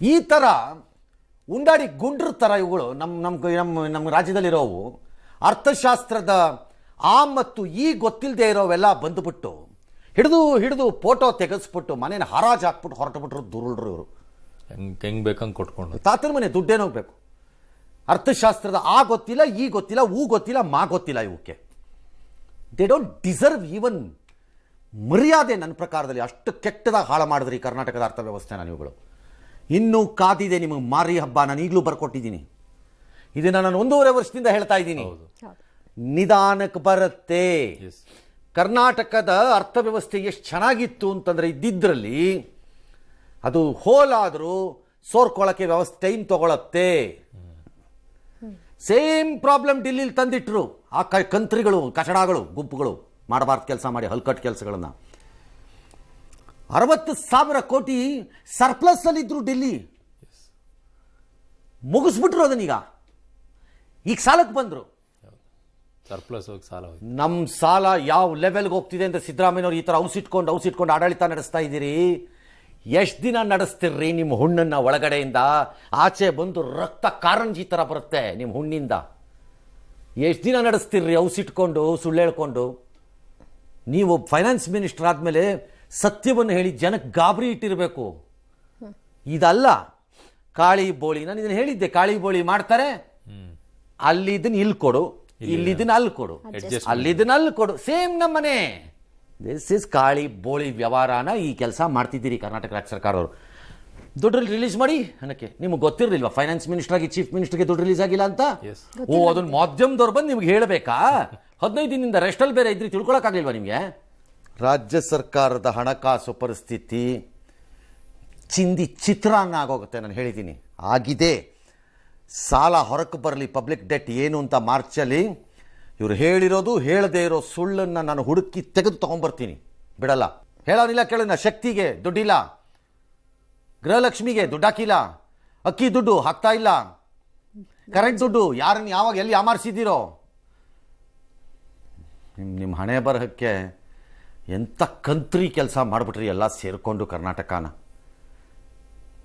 ಈ ಥರ ಉಂಡಾಡಿ ಗುಂಡ್ರ ಥರ ಇವುಗಳು ನಮ್ಮ ನಮ್ಮ ನಮ್ಮ ನಮ್ಮ ರಾಜ್ಯದಲ್ಲಿರೋವು. ಅರ್ಥಶಾಸ್ತ್ರದ ಆ ಮತ್ತು ಈ ಗೊತ್ತಿಲ್ಲದೆ ಇರೋವೆಲ್ಲ ಬಂದುಬಿಟ್ಟು ಹಿಡಿದು ಹಿಡಿದು ಫೋಟೋ ತೆಗೆಸ್ಬಿಟ್ಟು ಮನೇನ ಹರಾಜು ಹಾಕ್ಬಿಟ್ಟು ಹೊರಟುಬಿಟ್ರು ದುರುಳ್ರು ಇವರು. ಹೆಂಗೆ ಹೆಂಗೆ ಬೇಕಂಗೆ ಕೊಟ್ಕೊಂಡು ತಾತನ ಮನೆ ದುಡ್ಡೇನು ಹೋಗ್ಬೇಕು. ಅರ್ಥಶಾಸ್ತ್ರದ ಆ ಗೊತ್ತಿಲ್ಲ ಈ ಗೊತ್ತಿಲ್ಲ ಊ ಗೊತ್ತಿಲ್ಲ ಮಾ ಗೊತ್ತಿಲ್ಲ ಇವಕ್ಕೆ ದೇ ಡೋಂಟ್ ಡಿಸರ್ವ್ ಈವನ್ ಮರ್ಯಾದೆ ನನ್ನ ಪ್ರಕಾರದಲ್ಲಿ ಅಷ್ಟು ಕೆಟ್ಟದಾಗಿ ಹಾಳು ಮಾಡಿದ್ರಿ ಕರ್ನಾಟಕದ ಅರ್ಥವ್ಯವಸ್ಥೆನ ನೀವುಗಳು. ಇನ್ನೂ ಕಾದಿದೆ ನಿಮಗೆ ಮಾರಿ ಹಬ್ಬ ನಾನು ಈಗಲೂ ಬರ್ಕೊಟ್ಟಿದ್ದೀನಿ. ಇದನ್ನು ನಾನು ಒಂದೂವರೆ ವರ್ಷದಿಂದ ಹೇಳ್ತಾ ಇದ್ದೀನಿ. ನಿಧಾನಕ್ಕೆ ಬರುತ್ತೆ. ಕರ್ನಾಟಕದ ಅರ್ಥವ್ಯವಸ್ಥೆ ಎಷ್ಟು ಚೆನ್ನಾಗಿತ್ತು ಅಂತಂದರೆ ಇದ್ದಿದ್ರಲ್ಲಿ ಅದು ಹೋಲಾದರೂ ಸೋರ್ಕೊಳ್ಳೋಕ್ಕೆ ವ್ಯವಸ್ಥೆ ಟೈಮ್ ತೊಗೊಳತ್ತೆ. ಸೇಮ್ ಪ್ರಾಬ್ಲಮ್ ಡಿಲ್ಲಿಲಿ ತಂದಿಟ್ರು. ಆ ಕ ಕಂತ್ರಿಗಳು ಕಚಡಗಳು ಗುಂಪುಗಳು ಮಾಡಬಾರ್ದು ಕೆಲಸ ಮಾಡಿ ಹಲ್ಕಟ್ಟು ಕೆಲಸಗಳನ್ನು. ಅರವತ್ತು ಸಾವಿರ ಕೋಟಿ ಸರ್ಪ್ಲಸ್ ಅಲ್ಲಿದ್ರು ಡೆಲ್ಲಿ. ಮುಗಿಸ್ಬಿಟ್ರು ಅದನ್ನೀಗ. ಈಗ ಸಾಲಕ್ಕೆ ಬಂದರು. ಸರ್ಪ್ಲಸ್ ಹೋಗಿ ಸಾಲ ನಮ್ಮ ಸಾಲ ಯಾವ ಲೆವೆಲ್ಗೆ ಹೋಗ್ತಿದೆ ಅಂತ ಸಿದ್ದರಾಮಯ್ಯವ್ರು ಈ ಥರ ಔಸಿಟ್ಕೊಂಡು ಔಸಿಟ್ಕೊಂಡು ಆಡಳಿತ ನಡೆಸ್ತಾ ಇದ್ದೀರಿ? ಎಷ್ಟು ದಿನ ನಡೆಸ್ತಿರ್ರಿ ನಿಮ್ಮ ಹುಣ್ಣನ್ನು ಒಳಗಡೆಯಿಂದ? ಆಚೆ ಬಂದು ರಕ್ತ ಕಾರಂಜಿ ಥರ ಬರುತ್ತೆ ನಿಮ್ಮ ಹುಣ್ಣಿಂದ. ಎಷ್ಟು ದಿನ ನಡೆಸ್ತಿರ್ರಿ ಔಸಿಟ್ಕೊಂಡು ಸುಳ್ಳು ಹೇಳ್ಕೊಂಡು? ನೀವು ಫೈನಾನ್ಸ್ ಮಿನಿಸ್ಟರ್ ಆದಮೇಲೆ ಸತ್ಯವನ್ನು ಹೇಳಿ ಜನಕ್ಕೆ ಗಾಬರಿ ಇಟ್ಟಿರಬೇಕು. ಇದಲ್ಲ ಕಾಳಿ ಬೋಳಿ ನಾನು ಇದನ್ನು ಹೇಳಿದ್ದೆ ಕಾಳಿ ಬೋಳಿ ಮಾಡ್ತಾರೆ. ಅಲ್ಲಿ ಇದನ್ನ ಇಲ್ಲಿ ಕೊಡು ಇಲ್ಲಿ ಇದನ್ನ ಅಲ್ಲಿ ಕೊಡು. ಅಲ್ಲಿ ಇದನ್ನ ಅಲ್ಲಿ ಕೊಡು. ಸೇಮ್ ನಮ್ಮನೆ. ದಿಸ್ ಇಸ್ ಕಾಳಿ ಬೋಳಿ ವ್ಯವಹಾರನ ಈ ಕೆಲಸ ಮಾಡ್ತಿದ್ದೀರಿ ಕರ್ನಾಟಕ ರಾಜ್ಯ ಸರ್ಕಾರವರು. ದುಡ್ಡು ರಿಲೀಸ್ ಮಾಡಿ ಅನ್ನಕ್ಕೆ ನಿಮ್ಗೆ ಗೊತ್ತಿರಲಿಲ್ವಾ? ಫೈನಾನ್ಸ್ ಮಿನಿಸ್ಟರ್ ಆಗಿ ಚೀಫ್ ಮಿನಿಸ್ಟರ್ಗೆ ದುಡ್ಡು ರಿಲೀಸ್ ಆಗಿಲ್ಲ ಅಂತ? ಓ ಅದನ್ನ ಮಾಧ್ಯಮದವ್ರು ಬಂದು ನಿಮ್ಗೆ ಹೇಳಬೇಕಾ? ಹದಿನೈದು ದಿನದಿಂದ ರೆಸ್ಟಲ್ಲಿ ಬೇರೆ ಇದ್ರಿ ತಿಳ್ಕೊಳಕ್ಕಾಗಲಿಲ್ವಾ ನಿಮಗೆ? ರಾಜ್ಯ ಸರ್ಕಾರದ ಹಣಕಾಸು ಪರಿಸ್ಥಿತಿ ಚಿಂದಿ ಚಿತ್ರಾನ್ನ ಆಗೋಗುತ್ತೆ ನಾನು ಹೇಳಿದ್ದೀನಿ. ಆಗಿದೆ. ಸಾಲ ಹೊರಕ್ಕೆ ಬರಲಿ ಪಬ್ಲಿಕ್ ಡೆಟ್ ಏನು ಅಂತ ಮಾರ್ಚಲ್ಲಿ ಇವರು ಹೇಳಿರೋದು, ಹೇಳದೇ ಇರೋ ಸುಳ್ಳನ್ನು ನಾನು ಹುಡುಕಿ ತೆಗೆದು ತೊಗೊಂಬರ್ತೀನಿ. ಬಿಡಲ್ಲ. ಹೇಳೋನಿಲ್ಲ ಕೇಳೋಣ ಶಕ್ತಿಗೆ ದುಡ್ಡಿಲ್ಲ. ಗೃಹಲಕ್ಷ್ಮಿಗೆ ದುಡ್ಡು ಹಾಕಿಲ್ಲ. ಅಕ್ಕಿ ದುಡ್ಡು ಹಾಕ್ತಾ ಇಲ್ಲ. ಕರೆಂಟ್ ದುಡ್ಡು ಯಾರನ್ನು ಯಾವಾಗ ಎಲ್ಲಿ ಯಾಮಾರಿಸಿದ್ದೀರೋ ನಿಮ್ಮ ನಿಮ್ಮ ಹಣೆ ಬರಹಕ್ಕೆ ಎಂಥ ಕಂತ್ರಿ ಕೆಲಸ ಮಾಡಿಬಿಟ್ರಿ ಎಲ್ಲ ಸೇರಿಕೊಂಡು ಕರ್ನಾಟಕನ?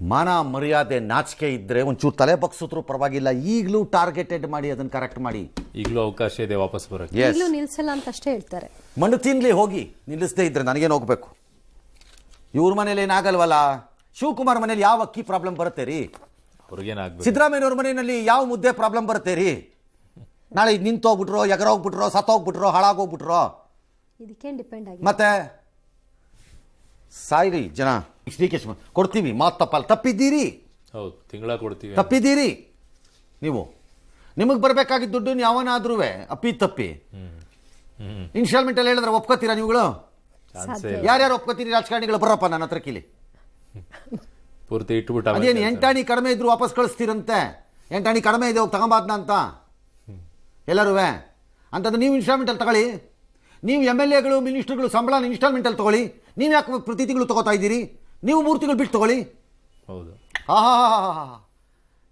ಮಾನ ಮರ್ಯಾದೆ ನಾಚಿಕೆ ಇದ್ದರೆ ಒಂಚೂರು ತಲೆ ಬಗ್ಸಿದ್ರು ಪರವಾಗಿಲ್ಲ. ಈಗಲೂ ಟಾರ್ಗೆಟೆಡ್ ಮಾಡಿ ಅದನ್ನು ಕರೆಕ್ಟ್ ಮಾಡಿ. ಈಗಲೂ ಅವಕಾಶ ಇದೆ ವಾಪಸ್ ಬರೋಕ್ಕೆ. ನಿಲ್ಲಿಸಲ್ಲ ನಿಲ್ಸಲ್ಲ ಅಂತ ಅಷ್ಟೇ ಹೇಳ್ತಾರೆ. ಮಣ್ಣು ತಿನ್ಲಿ ಹೋಗಿ ನಿಲ್ಲಿಸದೇ ಇದ್ರೆ ನನಗೇನು ಹೋಗಬೇಕು? ಇವ್ರ ಮನೇಲಿ ಏನಾಗಲ್ವಲ್ಲ? ಶಿವಕುಮಾರ್ ಮನೇಲಿ ಯಾವ ಅಕ್ಕಿ ಪ್ರಾಬ್ಲಮ್ ಬರುತ್ತೆ ರೀ? ಅವ್ರಿಗೇನಾಗ್ಬೇಕು ಸಿದ್ದರಾಮಯ್ಯನವ್ರ ಮನೆಯಲ್ಲಿ ಯಾವ ಮುದ್ದೆ ಪ್ರಾಬ್ಲಮ್ ಬರುತ್ತೆ ರೀ? ನಾಳೆ ನಿಂತೋಗ್ಬಿಟ್ರೋ ಎಗರೋಗ್ಬಿಟ್ರೋ ಸತ್ತೋಗ್ಬಿಟ್ರೋ ಹಾಳಾಗೋಗ್ಬಿಟ್ರೋ? ಇದಕ್ಕೇನು ಡಿಪೆಂಡ್ ಆಗಿದೆ ಮತ್ತೆ? ಸಾಯ್ರಿ ಜನ. ಶ್ರೀಕೇಶ್ ಕೊಡ್ತೀವಿ ಮಾತು ತಪ್ಪಲ್ಲ ತಪ್ಪಿದ್ದೀರಿ. ಹೌದು ತಿಂಗಳ ಕೊಡ್ತೀವಿ ತಪ್ಪಿದ್ದೀರಿ. ನೀವು. ನಿಮಗೆ ಬರಬೇಕಾಗಿದ್ದ ದುಡ್ಡು ಯಾವನಾದ್ರೂ ಅಪ್ಪಿ ತಪ್ಪಿ. ಇನ್ಸ್ಟಾಲ್ಮೆಂಟ್ ಅಲ್ಲಿ ಹೇಳಿದ್ರೆ ಒಪ್ಕೋತೀರಾ ನೀವುಗಳು. ಯಾರ್ಯಾರು ಒಪ್ಕೋತೀರಿ ರಾಜಕಾರಣಿಗಳು? ಬರಪ್ಪ ನನ್ನ ಹತ್ರ ಕೀಲಿ ಪೂರ್ತಿ ಇಟ್ಬಿಟ್ಟು ಅದೇನು ಎಂಟಾಣಿ ಕಡಿಮೆ ಇದ್ರು ವಾಪಸ್ ಕಳಿಸ್ತೀರಂತೆ? ಎಂಟಾಣಿ ಕಡಿಮೆ ಇದೆ ಹೋಗಿ ತಗೊಂಬಾದ್ನ ಅಂತ? ಎಲ್ಲರೂ ಅಂತಂದ್ರೆ ನೀವು ಇನ್ಸ್ಟಾಲ್ಮೆಂಟಲ್ಲಿ ತಗೊಳ್ಳಿ. ನೀವು ಎಂ ಎಲ್ ಎಗಳು ಮಿನಿಸ್ಟ್ರುಗಳು ಸಂಬಳ ಇನ್ಸ್ಟಾಲ್ಮೆಂಟಲ್ಲಿ ತೊಗೊಳ್ಳಿ. ನೀವು ಯಾಕೆ ಪ್ರತಿ ತಿಂಗಳು ತಗೋತಾ ಇದ್ದೀರಿ? ನೀವು ಮೂರು ತಿಂಗಳು ಬಿಟ್ಟು ತೊಗೊಳ್ಳಿ. ಹೌದು. ಆಹಾ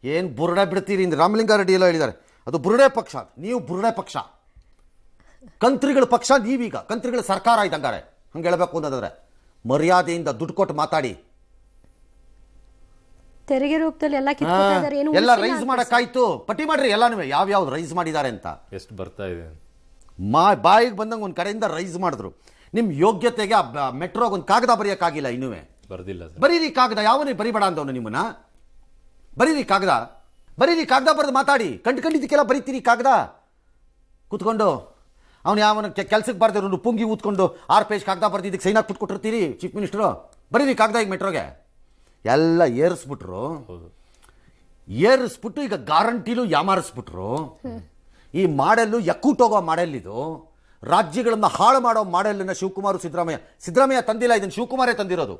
ಏನು ಬುರುಡೆ ಬಿಡ್ತೀರಿ ಇಂದ ರಾಮಲಿಂಗಾರೆಡ್ಡಿ ಎಲ್ಲ ಹೇಳಿದ್ದಾರೆ. ಅದು ಬುರುಡೆ ಪಕ್ಷ ನೀವು ಬುರುಡೆ ಪಕ್ಷ. ಕಂತ್ರಿಗಳ ಪಕ್ಷ ನೀವೀಗ ಕಂತ್ರಿಗಳ ಸರ್ಕಾರ ಇದ್ದಂಗಾರೆ. ಹಂಗೆ ಹೇಳಬೇಕು ಅಂತಂದ್ರೆ ಮರ್ಯಾದೆಯಿಂದ ದುಡ್ಡು ಕೊಟ್ಟು ಮಾತಾಡಿ. ತೆರಿಗೆ ರೂಪದಲ್ಲಿ ಎಲ್ಲ ಹಾ, ಕಿತ್ಕೊತಾ ಏನು ಎಲ್ಲ ಉಳ್ಸಿಲ್ಲ ರೈಸ್ ಅಂತ ಮಾಡಕ್ಕಾಯ್ತು. ಪಟ್ಟಿ ಮಾಡ್ರಿ ಎಲ್ಲಾನು ಯಾವ್ಯಾವ್ದು ರೈಸ್ ಮಾಡಿದ್ದಾರೆ ಅಂತ. ಎಷ್ಟು ಬರ್ತಾ ಇದೆ ಮಾ ಬಾಯಿಗೆ ಬಂದಂಗೆ ಒಂದು ಕಡೆಯಿಂದ ರೈಸ್ ಮಾಡಿದ್ರು. ನಿಮ್ಮ ಯೋಗ್ಯತೆಗೆ ಮೆಟ್ರೋಗೆ ಒಂದು ಕಾಗದ ಬರೆಯೋಕ್ಕಾಗಿಲ್ಲ ಇನ್ನೂ ಬರ್ದಿಲ್ಲ ಸರ್. ಬರೀರಿ ಕಾಗದ ಯಾವನೇ ಬರಿಬೇಡ ಅಂದವನು ನಿಮ್ಮನ್ನ. ಬರೀರಿ ಕಾಗದ. ಬರೀರಿ ಕಾಗದ ಬರೆದು ಮಾತಾಡಿ. ಕಂಡು ಕಂಡಿದ್ದಕ್ಕೆಲ್ಲ ಬರೀತೀರಿ ಕಾಗದ. ಕೂತ್ಕೊಂಡು ಅವನು ಯಾವನ ಕೆಲಸಕ್ಕೆ ಬರ್ದಿರೋ ಪುಂಗಿ ಊತ್ಕೊಂಡು ಆರು ಪೇಜ್ ಕಾಗದ ಬರೆದಿದ್ದಕ್ಕೆ ಸೈನ್ ಹಾಕ್ಬಿಟ್ಟು ಕೊಟ್ಟಿರ್ತೀರಿ ಚೀಫ್ ಮಿನಿಸ್ಟ್ರು ಬರೀರಿ ಕಾಗದ ಈಗ ಮೆಟ್ರೋಗೆ. ಎಲ್ಲ ಏರಿಸ್ಬಿಟ್ರು. ಹೌದು. ಏರಿಸ್ಬಿಟ್ಟು ಈಗ ಗ್ಯಾರಂಟಿಲೂ ಯಾಮಾರಿಸ್ಬಿಟ್ರು. ಈ ಮಾಡೆಲ್ಲು ಎಕ್ಕೂಟೋಗೋ ಮಾಡೆಲ್ ಇದು ರಾಜ್ಯಗಳನ್ನು ಹಾಳು ಮಾಡೋ ಮಾಡೆಲ್ನ ಶಿವಕುಮಾರ್ ಸಿದ್ದರಾಮಯ್ಯ. ಸಿದ್ದರಾಮಯ್ಯ ತಂದಿಲ್ಲ ಇದನ್ನು ಶಿವಕುಮಾರೇ ತಂದಿರೋದು.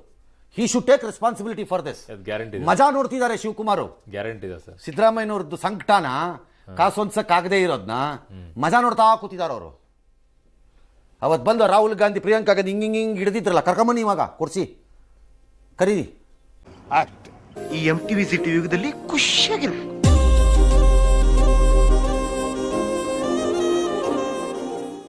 He should take responsibility for this guarantee ಇದೆ. ಮಜಾ ನೋಡ್ತಿದ್ದಾರೆ ಶಿವಕುಮಾರ್. ಗ್ಯಾರಂಟಿ ಇದೆ ಸರ್. ಸಿದ್ದರಾಮಯ್ಯನವ್ರದ್ದು ಸಂಕಟನ ಕಾಸೊನ್ಸಕ್ಕಾಗದೇ ಇರೋದನ್ನ ಮಜಾ ನೋಡ್ತಾ ಕೂತಿದ್ದಾರೆ ಅವರು. ಅವತ್ತು ಬಂದು ರಾಹುಲ್ ಗಾಂಧಿ ಪ್ರಿಯಾಂಕಾ ಗಾಂಧಿ ಹಿಂಗೆ ಹಿಂಗೆ ಹಿಂಗೆ ಹಿಡಿದಿದ್ರಲ್ಲ ಕರ್ಕೊಂಬನ್ನಿ ಇವಾಗ ಕೊಡ್ಸಿ. ಕರೀರಿ. ಈ ಎಂ ಟಿ ವಿ ಸಿಟಿ ಯುಗದಲ್ಲಿ ಖುಷಿಯಾಗಿರ್ಬೇಕು.